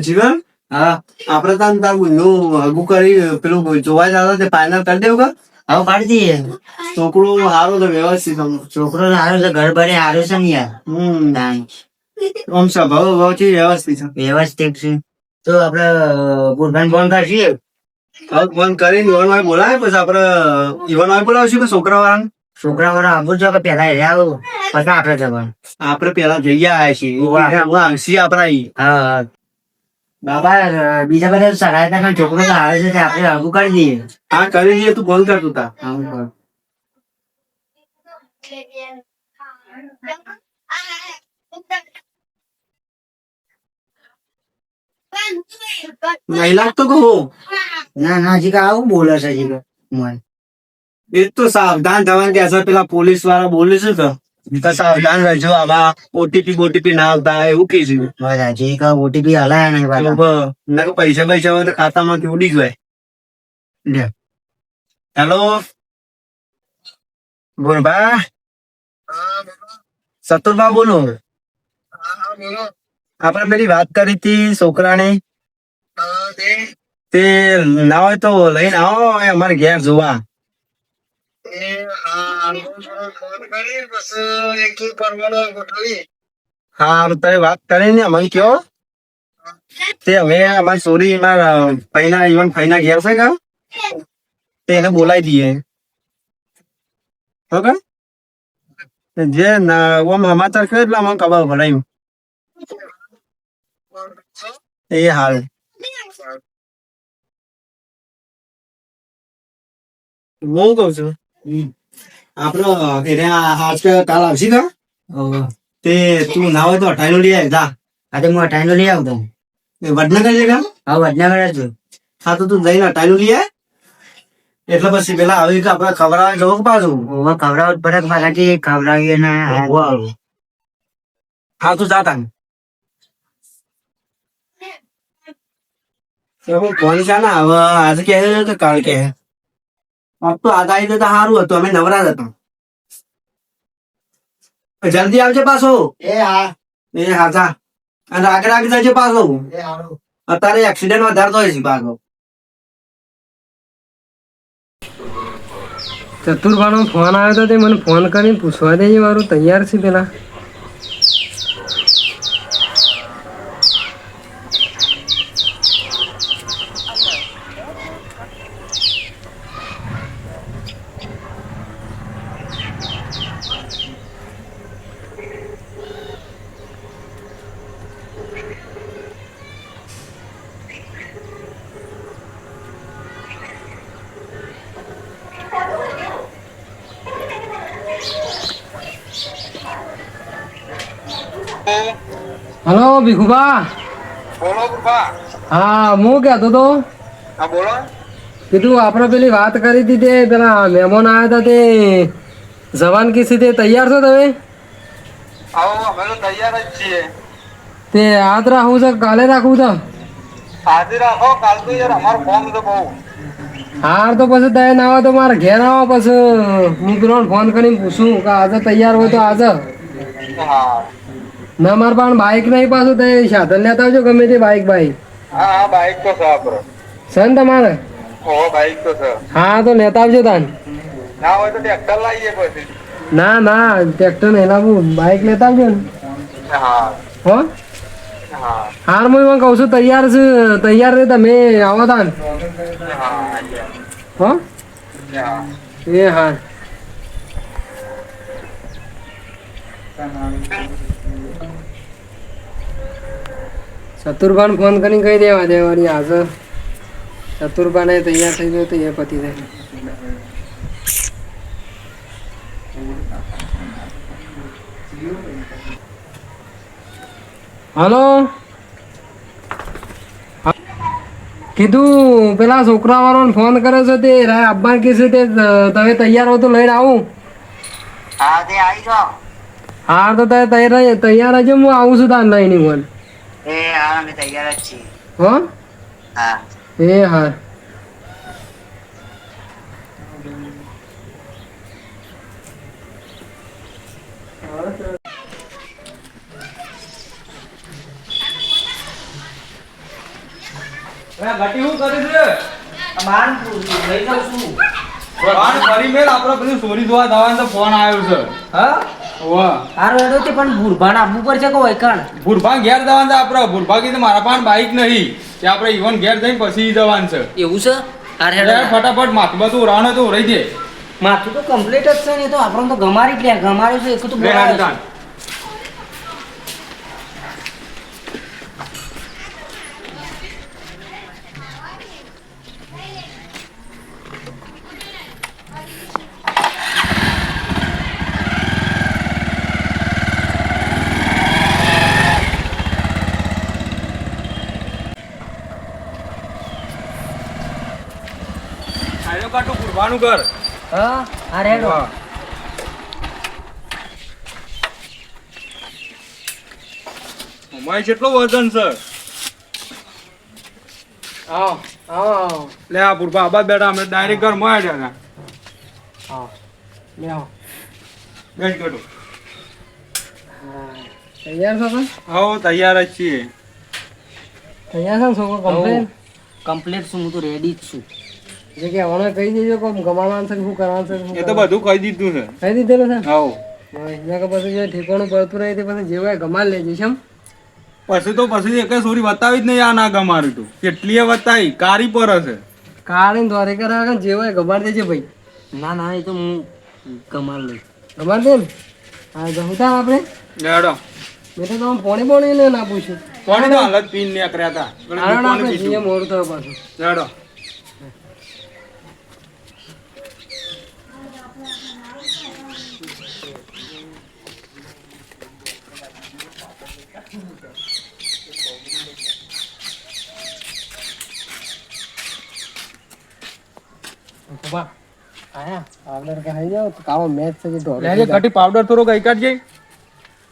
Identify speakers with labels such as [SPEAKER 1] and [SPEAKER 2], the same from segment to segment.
[SPEAKER 1] જીવન?
[SPEAKER 2] હા
[SPEAKER 1] આપડે તાન તાર હગું કરી પેલું જોવા જતા તે ફાઈનલ કરી દેવું કે?
[SPEAKER 2] હવે પાડી દઈએ.
[SPEAKER 1] છોકરો સારો છે વ્યવસ્થિત
[SPEAKER 2] છોકરો સારો છે ઘર ભરે સારું છે ને યાર.
[SPEAKER 1] હમ. આમ સ્વભાવ ભાવ છે વ્યવસ્થિત છે.
[SPEAKER 2] વ્યવસ્થિત છે. તો આપડે ગુરભાઈ ફોન કરશીએ
[SPEAKER 1] હવે ફોન કરીને ઈવન વાય બોલાવે પછી આપડે ઈવન વાય બોલાવશું કે છોકરા વાળા
[SPEAKER 2] છોકરા વાળા આવું છો કે પેલા એ આવું. પછી આપડે જવાનું.
[SPEAKER 1] આપડે પેલા જઈ આવ્યા છીએ. આવશે આપડા
[SPEAKER 2] હા. બાબા બીજા બધા kan છોકરો તો આવે છે આપણે આગું કરી દઈએ.
[SPEAKER 1] હા કરી દઈએ તું ફોન કરતું
[SPEAKER 2] આવું
[SPEAKER 1] નહીં લાગતો કે હો?
[SPEAKER 2] ના ના હજી આવું બોલે છે હજી
[SPEAKER 1] એ તો સાવધાન થવાનું કે પેલા પોલીસવાળા બોલે છે તો. તો સાવધાન રહેજો આવા ઓટીપી બોટીપી ના આવતા એવું
[SPEAKER 2] કીધું હજી કે ઓટીપી હલાયા નહીં પાછા.
[SPEAKER 1] ના પૈસા પૈસા હોય તો ખાતામાંથી ઉડી જાય
[SPEAKER 2] લે.
[SPEAKER 1] હેલો બોલ બા. સતુરબા બોલો. આપણે પેલી વાત કરી હતી છોકરાની. તે. ના હોય તો લઈને આવો અમારે ઘેર જોવા. હા તારે વાત કરી ને કયો. તે હવે અમારી સોરી, મારા ફઈના ઇવન ફઈના છે એને બોલાવી દઈએ. ઓકે સમાચાર કરે એટલે અમને ખબર ભરાયું એ હાલ. હું કઉ છું? આપડે એને આજ કાલ આવશી કા તે તું ના હોય તો અઠાઈ નો લઈ આવી જા.
[SPEAKER 2] આ તો હું અટાઈનો લઈ આવતો
[SPEAKER 1] એ વડનગર છે કા
[SPEAKER 2] હા વડનગર જ
[SPEAKER 1] હા તો તું જઈને અટાઈ નું લઈ આવ એટલે પછી પેલા આવી કે આપડે ખવડાવે જવું પાછું?
[SPEAKER 2] ઓવા ખવડાવ પડે કે ખવડાવીએ ને
[SPEAKER 1] હા તું જા તાન. ફોન છે ને? હવે આજે કે કાલ કે તો આજ આવી જતા સારું હતું અમે નવરા જ હતા. જલ્દી આવજે પાછો.
[SPEAKER 2] એ હા.
[SPEAKER 1] એ હા જા. અને આગળ આગળ જજે પાછો.
[SPEAKER 2] એ હારું.
[SPEAKER 1] અત્યારે એક્સિડન્ટ વધારે તો છે પાછો.
[SPEAKER 3] ચતુરભાનો ફોન આવ્યો તો તે મને ફોન કરીને પૂછવા દેજે મારું તૈયાર છે પેલા. ભીખુભા?
[SPEAKER 4] બોલો પપ્પા
[SPEAKER 3] હા હું કહેતો તો.
[SPEAKER 4] હા બોલો.
[SPEAKER 3] કીધું આપણે પેલી વાત કરી હતી તે પેલા મહેમાન આવ્યા હતા તે. જવાન કિસ્સી તે તૈયાર છો તમે?
[SPEAKER 4] આવો અમે તો તૈયાર જ છીએ.
[SPEAKER 3] તે આજ રાખવું છે કાલે રાખવું છે?
[SPEAKER 4] આજે રાખો કાલ તો યાર અમારો ફોન તો બહુ.
[SPEAKER 3] હાર તો પછી તમે ના આવે તો મારે ઘેર આવો પછી. હું પેલો ફોન કરીને પૂછું કે આજે તૈયાર હોય તો આજે.
[SPEAKER 4] હા.
[SPEAKER 3] ના માર પણ બાઇક નહીં પાછું તે સાધન લેતા આવજો ગમે તે બાઇક બાઇક
[SPEAKER 4] હા હા બાઈક તો છે આપણો
[SPEAKER 3] સન તમારે?
[SPEAKER 4] ઓ બાઈક તો છે.
[SPEAKER 3] હા તો લેતા આવજો તાન.
[SPEAKER 4] ના હોય તો ટ્રેક્ટર લાવીએ પછી.
[SPEAKER 3] ના ના ટ્રેક્ટર નહીં લાવું બાઇક લેતા આવજો ને.
[SPEAKER 4] હા.
[SPEAKER 3] હો?
[SPEAKER 4] હા.
[SPEAKER 3] હાર હું એમાં કહું છું તૈયાર છે તૈયાર રહે તમે આવો તાન.
[SPEAKER 4] હા.
[SPEAKER 3] એ હા. ચતુરભાન ફોન કરીને કહી દેવા દેવાની હાજર ચતુરભાને તૈયાર થઈ ગયો તો એ પતી જાય. હલો? કીધું પેલા છોકરા વાળો ફોન કર્યો છે તે રાય અબ્બા કે છે તે તમે તૈયાર હો તો લઈને આવું.
[SPEAKER 2] હા તે આવી જાઓ.
[SPEAKER 3] હા તો તમે તૈયાર તૈયાર હજો હું આવું છું તાર લઈને ફોન
[SPEAKER 2] એ હા અમે તૈયાર જ છીએ.
[SPEAKER 3] હો?
[SPEAKER 2] હા.
[SPEAKER 3] એ હા.
[SPEAKER 5] ઘટી શું કરે છે?
[SPEAKER 6] બાર લઈ જાઉં છું.
[SPEAKER 5] ભગવાન ફરી મેલ આપણે પેલું ચોરી જોવા જવાનો ફોન આવ્યો છે.
[SPEAKER 6] હા? હારું તે પણ ભૂરભાન આપવું પડશે કે વૈકણ?
[SPEAKER 5] ભૂરભા ઘેર જવાનું છે આપણે ભૂરભા કીધું મારા પાસે બાઈક નહીં. કે આપણે ઈવન ઘેર જઈને પછી જવાનું છે.
[SPEAKER 6] એવું છે? હાર હેડો
[SPEAKER 5] ફટાફટ માથું બધું રાણ તો રહી દે.
[SPEAKER 6] માથું તો કમ્પ્લીટ જ છે ને તો આપણને તો ગમારી જ લે. ગમાર્યું છે એક તો
[SPEAKER 5] લે કાઢું ભૂરભાનું ઘર.
[SPEAKER 6] હા? અરે હેડો
[SPEAKER 5] અમાય કેટલો વજન છે.
[SPEAKER 3] આવ આવો
[SPEAKER 5] લે આ પુરબા આબા બેઠા અમે ડાયરેક્ટ ઘરમાં આવ્યા હતા.
[SPEAKER 3] આવો લે આવ.
[SPEAKER 5] બેસ કાઢું
[SPEAKER 3] તૈયાર છો
[SPEAKER 5] આવો તૈયાર જ છીએ.
[SPEAKER 3] તૈયાર છો ને કમ્પ્લેન?
[SPEAKER 6] કમ્પ્લીટ છું હું તો રેડી જ છું.
[SPEAKER 3] જે કે હમણાં કહી દેજો કે ગમાડવાનું છે શું કરવાનું છે
[SPEAKER 5] એ તો બધું કહી દીધું છે.
[SPEAKER 3] કહી દીધેલું છે?
[SPEAKER 5] આવો
[SPEAKER 3] અહીંયા કે પછી જે ઠેકાણું પડતું રહે તે પછી જેવા હોય ગમાડ લેજે છે એમ.
[SPEAKER 5] પછી તો પછી એક સોરી બતાવી જ નહીં આ ના ગમારું તું. કેટલીય બતાવી? કારી પર હશે.
[SPEAKER 3] કાઢીને દોરે કરાવે જે હોય ગમાડ દેજે ભાઈ.
[SPEAKER 6] ના ના એ તો હું ગમાડ લઈશ.
[SPEAKER 3] ગમાડ દે ને. હા જમતા આપણે?
[SPEAKER 5] લેડો
[SPEAKER 3] મેં તો તમે પોણી પોણી ને ના પૂછ્યું.
[SPEAKER 5] કોની તો હાલત પીન નીકળ્યા હતા. એટલે
[SPEAKER 3] કારણ આપણે મોડું થયું પાછું.
[SPEAKER 5] લેડો
[SPEAKER 3] બા આયા. આવડર કે આવી જાવ તો કાવો મેચ છે કે ઢોરો
[SPEAKER 5] લેજે કટી પાવડર થોડો કઈ કાઢજે.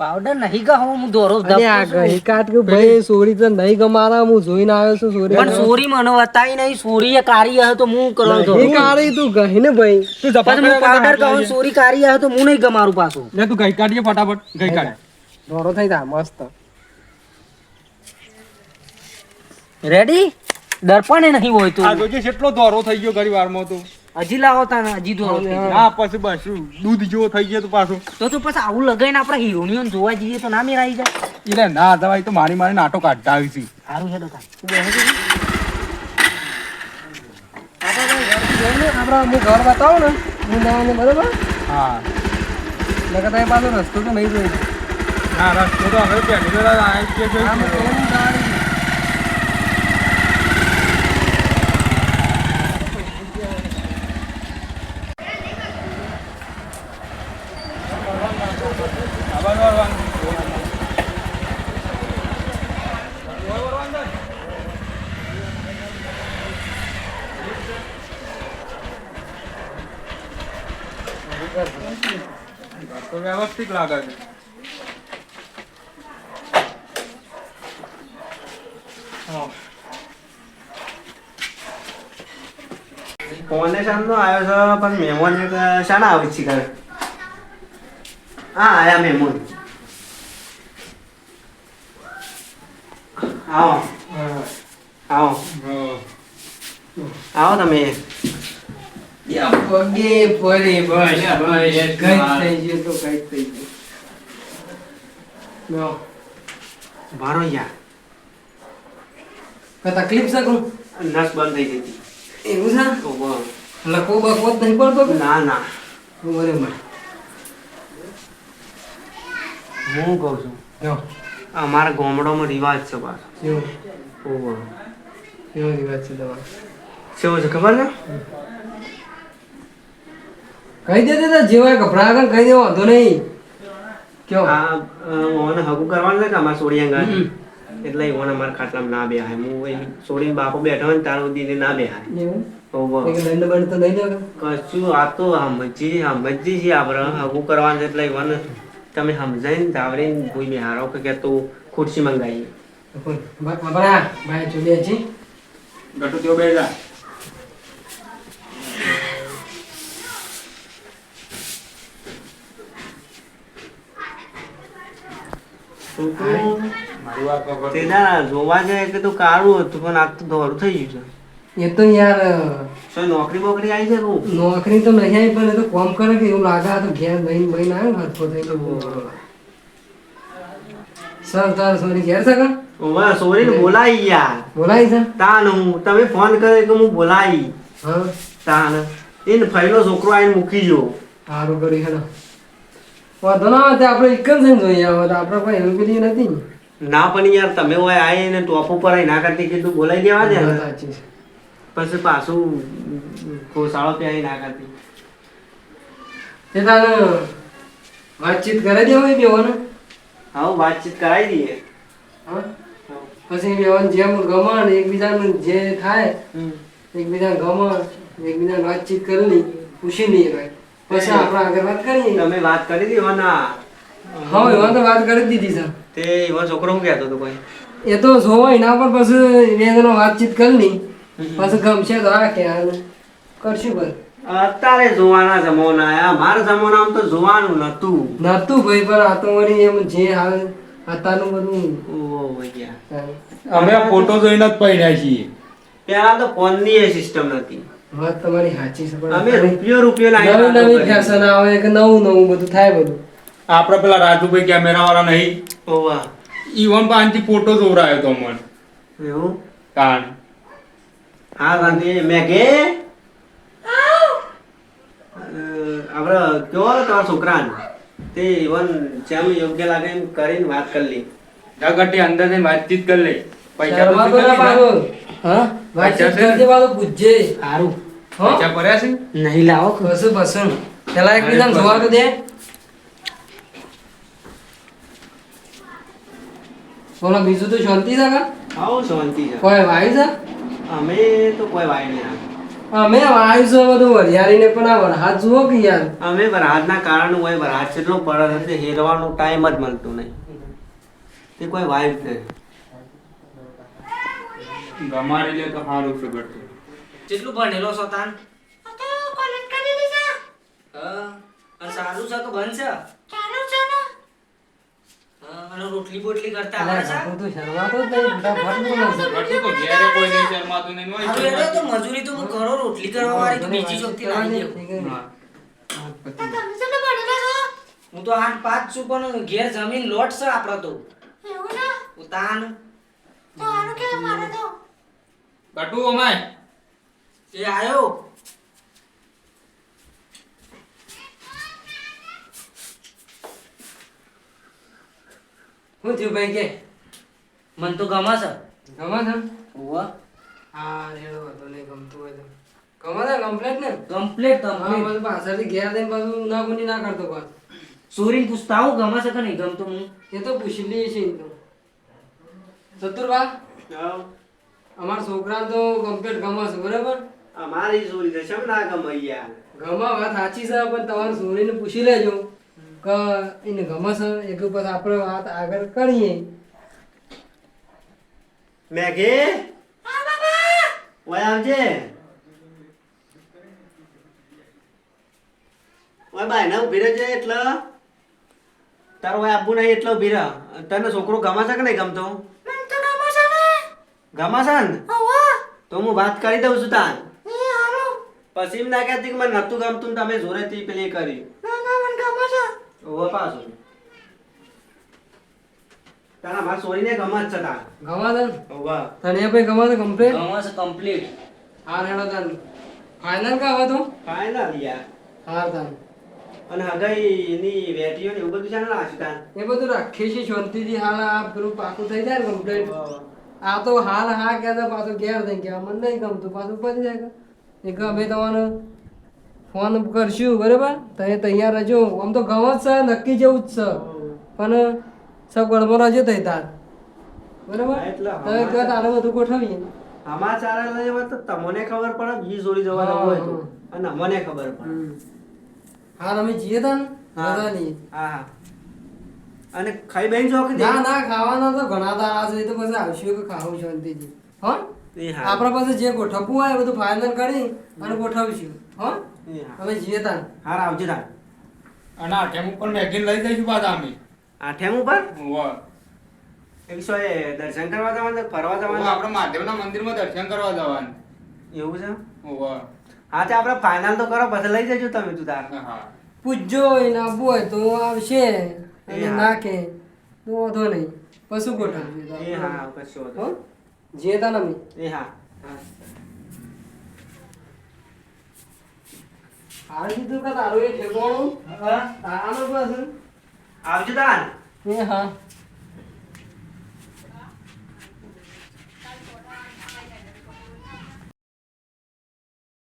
[SPEAKER 6] પાવડર નહીં ગા હું દોરો
[SPEAKER 3] અરે આ ગઈ કાટ કે ભાઈ સોરી તો નહીં ગમારા હું જોઈને આવ્યો છું સોરી
[SPEAKER 6] પણ સોરી મને બતાવી નહીં સોરી એ કારી હે તો હું કરવાનો હતો
[SPEAKER 3] એ કાળી તું ગઈ ને ભાઈ.
[SPEAKER 5] તું
[SPEAKER 6] પછી હું પાવડર કહું સોરી કારી હે તો હું નહીં ગમારું પાછું.
[SPEAKER 5] લે તું કઈ કાઢજે ફટાફટ કાઢ.
[SPEAKER 3] ઢોરો થઈ જા મસ્ત.
[SPEAKER 6] રેડી દર્પણ નહીં હોય
[SPEAKER 5] આ
[SPEAKER 6] તો
[SPEAKER 5] જોજે કેટલો દોરો થઈ ગયો ઘણી વારમાં તો.
[SPEAKER 6] હજી લાવો તા હજી દોરો
[SPEAKER 5] હા. પછી બસ દૂધ જેવો થઈ ગયો તો પાછું.
[SPEAKER 6] તો તો પછી આવું લગાઈને આપણે હીરોનીઓ જોવા જઈએ તો ના મેરાઈ જાય.
[SPEAKER 5] એટલે ના દવાઈ તો મારી મારી નાટો કાઢતા આવી છે.
[SPEAKER 6] સારું છે
[SPEAKER 3] આપડે હું ઘર બતાવું ને હું જવાનું બરોબર?
[SPEAKER 5] હા.
[SPEAKER 3] લગતા પાછો રસ્તો તો નહીં જોઈ.
[SPEAKER 5] હા રસ્તો તો હવે પહેલી વાર આવી જ છે
[SPEAKER 3] આમ
[SPEAKER 5] જોઈ
[SPEAKER 3] એમ ગાડી
[SPEAKER 5] આબાદ વાળવાનું. તો વ્યવસ્થિત લાગે છે.
[SPEAKER 1] ફોને શામનો આવ્યો છે પણ મહેમાન શાના આવે છે ઘરે. હા આયા મહેમાન આવો. આવો. આવો તમે.
[SPEAKER 3] પગે ફરી બસ. બસ કઈ થઈ ગયું તો કઈ થઈ ગયો. લો,
[SPEAKER 1] ભારો યાર.
[SPEAKER 3] કઈ તકલીફ છે કોણ?
[SPEAKER 1] નસ બંધ થઈ ગઈ હતી.
[SPEAKER 3] એવું છે?
[SPEAKER 1] એટલે
[SPEAKER 3] લખો બખો જ નહીં પડતો ના
[SPEAKER 1] ના. ના
[SPEAKER 3] બરાબર
[SPEAKER 1] હું કહું છું.
[SPEAKER 3] જો
[SPEAKER 1] અમારા ગામડામાં રિવાજ છે પાછો
[SPEAKER 3] કેવું? રિવાજ છે દવા
[SPEAKER 1] કેવો છે ખબર છે?
[SPEAKER 3] કહી દે તો જેવાય ગભરા આગળ કહી દેવો વાંધો નહીં. કયો?
[SPEAKER 1] આ અ, હગુ કરવાનું છે કે અમારા સોડિયા ગાડી. એટલે ઓને અમારા ખાટલામાં ના બેહાય. હું એ સોડીને બાપો બેઠો હોય ને તારો દીદી ના બેહાય.
[SPEAKER 3] કંઈક દંડ બંડ તો નહીં લાગે
[SPEAKER 1] કશું આ તો સમજી સમજી છે આપણે. હગુ કરવાનું છે એટલે વન તમે સમજાઈને તાવરીને ભૂઈ બિહારો કે કે તું ખુરશી મંગાવીએ
[SPEAKER 3] બરા ભાઈ જોડે છે
[SPEAKER 5] ગટુ તેઓ બે
[SPEAKER 1] જોવા જાય કે તો કાળું હતું પણ આ તો ધોળું થઈ ગયું છે.
[SPEAKER 3] એ તો યાર
[SPEAKER 1] નોકરી બોકરી આવી છે
[SPEAKER 3] નોકરી તો નહીં આવી પણ એ તો કોમ કરે કે એવું લાગે તો ઘેર બહીન બહીન આવે ને હરખો થઈ ગયો સર તાર સોરી ઘેર છે
[SPEAKER 1] ઓવા સોરી સોરીને બોલાઈ યાર.
[SPEAKER 3] બોલાઈ છે?
[SPEAKER 1] તાન હું તમે ફોન કર્યો કે હું બોલાઈ
[SPEAKER 3] હા.
[SPEAKER 1] તાન એને ફાઈલો છોકરો આવીને મૂકી જો
[SPEAKER 3] સારું કરી હેડો. વાંધો ના આવે આપણે એક જ થઈને જોઈએ. આવે આપણે કોઈ એવી પેલી નથી ને.
[SPEAKER 1] ના પણ યાર તમે હોય આવીને ટોપ ઉપર આવી ના કરતી કીધું બોલાઈ દેવા ને. પછી પાછું ખોસાળો પ્યાઈ ના કરતી.
[SPEAKER 3] તે તારે વાતચીત કરાવી દે હોય બેવાનો
[SPEAKER 1] હા વાતચીત કરાવી દઈએ.
[SPEAKER 3] હા? પછી બેવાન જેમ ગમણ ને એકબીજાને જે થાય એકબીજા ગમણ એકબીજાને વાતચીત કરી પૂછી લઈએ ભાઈ પછી આપણે આગળ વાત કરીએ
[SPEAKER 1] તમે વાત કરી દીધી એવાના
[SPEAKER 3] હા એવા તો વાત કરી દીધી છે.
[SPEAKER 1] તે એવા છોકરો હું કહેતો હતો કોઈ?
[SPEAKER 3] એ તો જોવાય એના પર પછી વેદનો વાતચીત કરી પછી ગમશે તો આ કે કરશું ભાઈ
[SPEAKER 1] અત્યારે જોવાના જમાના આયા. મારા જમાનામાં તો જોવાનું નતું
[SPEAKER 3] નતું ભાઈ પણ આ તો મારી એમ જે હાલ અત્યારનું બધું.
[SPEAKER 1] ઓ
[SPEAKER 3] ભાઈ
[SPEAKER 5] અમે ફોટો જોઈને જ પડ્યા છીએ.
[SPEAKER 1] પેલા તો ફોનની એ સિસ્ટમ નથી
[SPEAKER 3] વાત તમારી સાચી છે પણ
[SPEAKER 1] અમે રૂપિયો રૂપિયો
[SPEAKER 3] નવી નવી ફેશન આવે કે નવું નવું બધું થાય બધું.
[SPEAKER 5] આપણે પેલા રાજુભાઈ કેમેરા વાળા નહીં?
[SPEAKER 1] કરી. ઓવા
[SPEAKER 5] ઈવન પાંચથી ફોટો જોવરાયો તો મને
[SPEAKER 1] એવું?
[SPEAKER 5] કાન.
[SPEAKER 1] હા ગાંધી કે આપણે કયો તમારા છોકરાને? તે ઇવન જેમ યોગ્ય લાગે એમ કરીને વાત કરી લી.
[SPEAKER 5] જગટી અંદર વાતચીત કરી લે. પૈસા તો
[SPEAKER 3] શરમાતો ના
[SPEAKER 5] શું
[SPEAKER 3] પાડો. હા? વાતચીત કરજે પાછો પૂછજે સારું.
[SPEAKER 5] પૈસા ભર્યા છે?
[SPEAKER 1] નહીં લાવો.
[SPEAKER 3] બસું બસું. પેલા એકબીજાને જોવા તો દે. બોલો બીજું તો શાંતિ છે કા
[SPEAKER 1] આવો શાંતિ છે.
[SPEAKER 3] કોઈ વાયુ છે?
[SPEAKER 1] અમે તો કોઈ વાય નહીં
[SPEAKER 3] અમે વાયુ છે બધું વરિયાળીને પણ આ વરસાદ જુઓ કે યાર.
[SPEAKER 1] અમે વરસાદના કારણે હોય વરસાદ કેટલો પડે છે હેરવાનો ટાઈમ જ મળતો નહીં. તે કોઈ વાય જ
[SPEAKER 5] ગમાડી લે તો સારું છે ગટુ
[SPEAKER 1] કેટલું ભણેલો છો તાન? હા અને સારું છે તો બંધ છે હા, અને રોટલી બોટલી કરતા આવે છે?
[SPEAKER 3] તો શરમાતો જ નહીં, બધા બોલે છે.
[SPEAKER 5] ગટુ તો ઘેરે કોઈ નહીં શરમાતું નહીં હોય
[SPEAKER 1] હારું એટલે તો મજૂરી તો હું કરો રોટલી કરવા વાળી તો બીજી શક્તિ લાવી દેવું.
[SPEAKER 5] હા.
[SPEAKER 3] હા, પતી.
[SPEAKER 1] હું તો આઠ પાંચ છું પણ ઘેર જમીન લોટ છે આપડે તો. ઉતાન.
[SPEAKER 5] ગટુ અમાય.
[SPEAKER 1] એ આયો.
[SPEAKER 3] શું થયું ભાઈ કે?
[SPEAKER 1] મન તો ગમા છે.
[SPEAKER 3] ગમા છે?
[SPEAKER 1] ઓવા
[SPEAKER 3] હા રેડો વાતો નહીં ગમતું હોય તો. ગમા છે કમ્પ્લેટ ને?
[SPEAKER 1] કમ્પ્લેટ
[SPEAKER 3] હા
[SPEAKER 1] કમ્પ્લીટ
[SPEAKER 3] પાછળથી ઘેર દઈને પાછું ના ગુની ના કરતો પાછો
[SPEAKER 1] સોરી પૂછતા હું ગમા છે કે નહીં ગમતો હું.
[SPEAKER 3] એ તો પૂછી લઈએ છીએ તો. ચતુરબા અમારા છોકરા તો કમ્પ્લીટ ગમે છે બરાબર?
[SPEAKER 1] અમારી સોરી છે શેમ ના ગમે યાર?
[SPEAKER 3] ગમા વાત સાચી છે પણ તમારે સોરીને પૂછી લેજો કે એને ગમે છે એક પછી આપણે વાત આગળ કરીએ.
[SPEAKER 1] મેઘે? ઓય આવજે. ઓય બાય ના ઊભી રહેજે એટલે. તારો આબુ નહીં એટલો ઊભી રહ. તને છોકરો ગમે છે કે નહીં ગમતો? ગમે છે તો હું વાત કરી દઉં છું તાન. પછી એમ ના કહેતી કે મને નતું ગમતું ને તમે જોરેથી પેલી કરી. ઓવે પાછું. તારા મારા સોરીને ગમે જ છે તાન.
[SPEAKER 3] ગમા છે?
[SPEAKER 1] ઓવા
[SPEAKER 3] તને ભાઈ ગમા છે કમ્પ્લેટ
[SPEAKER 1] ગમે છે કમ્પ્લીટ
[SPEAKER 3] હાર હેડો તાન. ફાઇનલ કા હવે તો?
[SPEAKER 1] ફાઇનલ યાર.
[SPEAKER 3] હાર તાન.
[SPEAKER 1] અને હગાઈ એની વેટીઓ ને એવું બધું છે ને
[SPEAKER 3] એ બધું રાખીએ છીએ શાંતિથી. હાલ આ પેલું પાકું થઈ જાય ને કમ્પ્લેટ આ તો હાલ હા કે પાછું ઘેર થઈ ગયા મને નહીં ગમતું પાછું પતી જાય. એક અમે તમારો ફોન કરશું બરાબર? તમે તૈયાર રહેજો. આમ તો ગમ જ છે નક્કી જેવું જ છે. પણ સગવડમાં રહેજો તઈ તાર. બરાબર? તમે કહો તારે બધું ગોઠવીએ.
[SPEAKER 1] સમાચાર લઈ તો તમને ખબર પડે બીજી જોડી જવા
[SPEAKER 3] હા,
[SPEAKER 1] હોય તો. અને મને ખબર પડે.
[SPEAKER 3] હાલ અમે જઈએ તા ને
[SPEAKER 1] હા. હા હા. અને ખાઈ બેન જો કે
[SPEAKER 3] ના ના ખાવાના તો ઘણા દાડા છે તો પછી આવશું કે ખાવું શાંતિથી હા? આપણા પાસે જે ગોઠવવું હોય બધું ફાઇનલ કરી અને ગોઠવીશું. હા?
[SPEAKER 1] એ
[SPEAKER 3] જીએ તાન
[SPEAKER 1] હાર આવજે તાર.
[SPEAKER 5] અને આઠેમ ઉપર મેગીન લઈ જઈશું પાછા અમે.
[SPEAKER 1] આઠેમ ઉપર?
[SPEAKER 5] વાહ
[SPEAKER 1] એક સો એ દર્શન કરવા જવાનું ફરવા જવાનું?
[SPEAKER 5] આપણે મહાદેવના મંદિરમાં દર્શન કરવા જવાનું.
[SPEAKER 1] એવું છે?
[SPEAKER 5] વાહ
[SPEAKER 1] હા તે આપણે ફાઇનલ તો કરો પછી લઈ જજો તમે તું તાર.
[SPEAKER 5] હા.
[SPEAKER 3] પૂછજો એને હોય તો આવશે. અને ના કે તો વાંધો નહીં. પશુ ગોઠવજો
[SPEAKER 1] એ હા કશો
[SPEAKER 3] હો?
[SPEAKER 1] વાંધો
[SPEAKER 3] જે તા નમી.
[SPEAKER 1] એ હા
[SPEAKER 3] હાલ કીધું કે તારું એ ઠેકોણું. બસ
[SPEAKER 1] આવજો તાન.
[SPEAKER 3] એ હા.